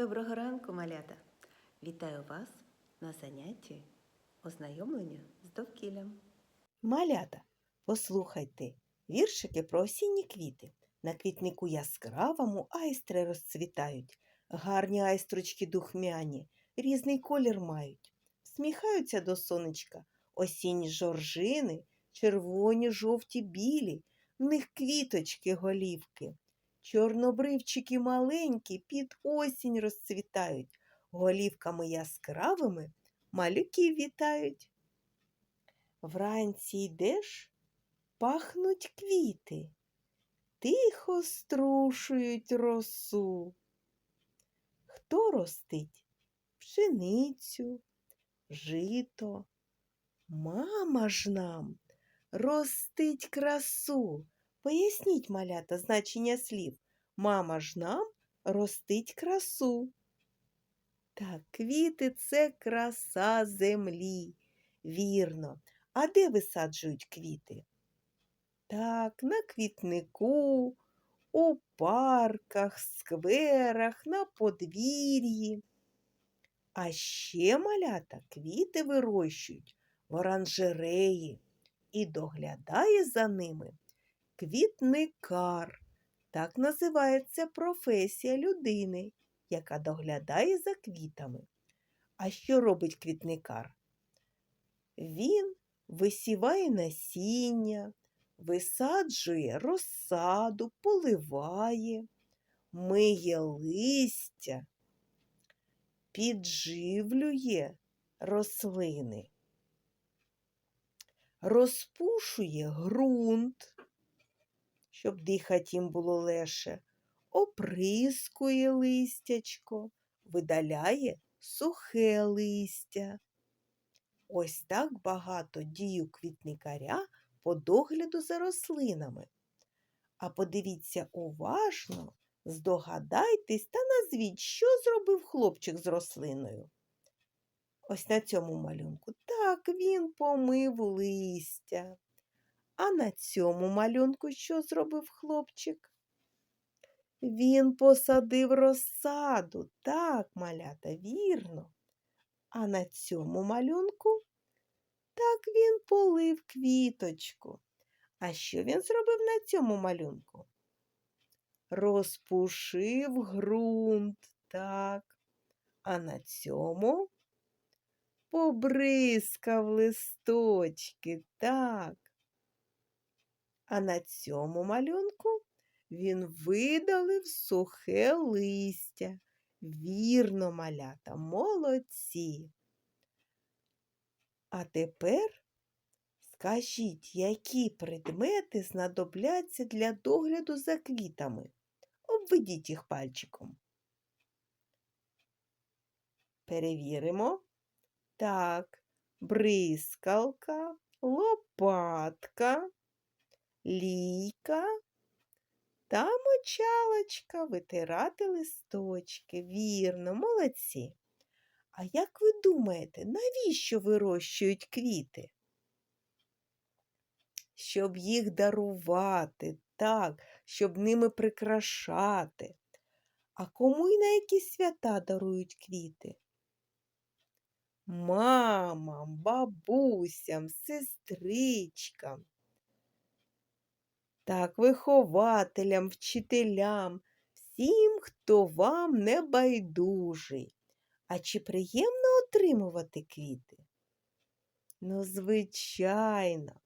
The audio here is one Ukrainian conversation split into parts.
Доброго ранку, малята! Вітаю вас на занятті ознайомлення з довкіллям. Малята, послухайте віршики про осінні квіти. На квітнику яскравому айстри розцвітають, гарні айстрочки духмяні, різний колір мають. Сміхаються до сонечка осінні жоржини, червоні, жовті, білі, в них квіточки голівки. Чорнобривчики маленькі під осінь розцвітають, голівками яскравими малюків вітають. Вранці йдеш, пахнуть квіти, тихо струшують росу. Хто ростить пшеницю, жито? Мама ж нам ростить красу. Поясніть, малята, значення слів. Мама ж нам ростить красу. Так, квіти це краса землі. Вірно. А де висаджують квіти? Так, на квітнику, у парках, скверах, на подвір'ї. А ще малята квіти вирощують в оранжереї і доглядає за ними квітникар. Так називається професія людини, яка доглядає за квітами. А що робить квітникар? Він висіває насіння, висаджує розсаду, поливає, миє листя, підживлює рослини, розпушує ґрунт, щоб дихати їм було легше, оприскує листячко, видаляє сухе листя. Ось так багато дій у квітникаря по догляду за рослинами. А подивіться уважно, здогадайтесь та назвіть, що зробив хлопчик з рослиною. Ось на цьому малюнку. Так, він помив листя. А на цьому малюнку що зробив хлопчик? Він посадив розсаду. Так, малята, вірно. А на цьому малюнку так він полив квіточку. А що він зробив на цьому малюнку? Розпушив ґрунт, так. А на цьому побризкав листочки, так. А на цьому малюнку він видалив сухе листя. Вірно, малята, молодці. А тепер скажіть, які предмети знадобляться для догляду за квітами? Обведіть їх пальчиком. Перевіримо. Так, бризкалка, лопатка, лійка та мочалочка витирати листочки. Вірно, молодці. А як ви думаєте, навіщо вирощують квіти? Щоб їх дарувати, так, щоб ними прикрашати. А кому і на які свята дарують квіти? Мамам, бабусям, сестричкам. Так, вихователям, вчителям, всім, хто вам не байдужий. А чи приємно отримувати квіти? Ну, звичайно.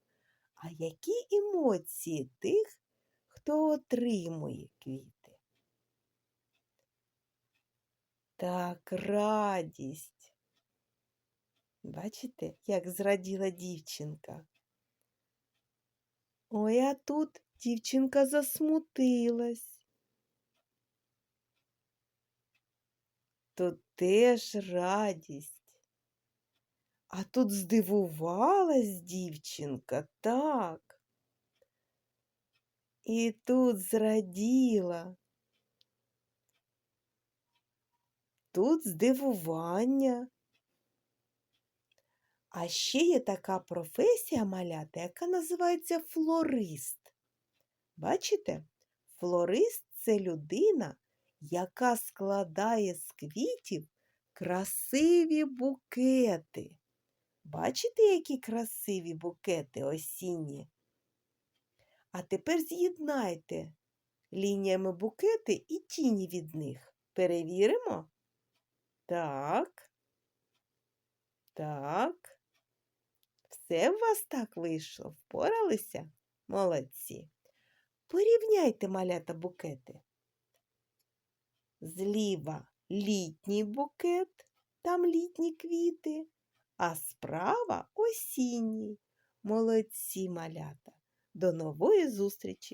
А які емоції тих, хто отримує квіти? Так, радість. Бачите, як зраділа дівчинка? Ой, а тут дівчинка засмутилась. Тут теж радість. А тут здивувалась дівчинка, так. І тут зраділа. Тут здивування. А ще є така професія малята, яка називається флорист. Бачите? Флорист це людина, яка складає з квітів красиві букети. Бачите, які красиві букети осінні? А тепер з'єднайте лініями букети і тіні від них. Перевіримо? Так. Так. Все у вас так вийшло? Впоралися? Молодці. Порівняйте малята букети. Зліва літній букет, там літні квіти, а справа осінній. Молодці малята. До нової зустрічі!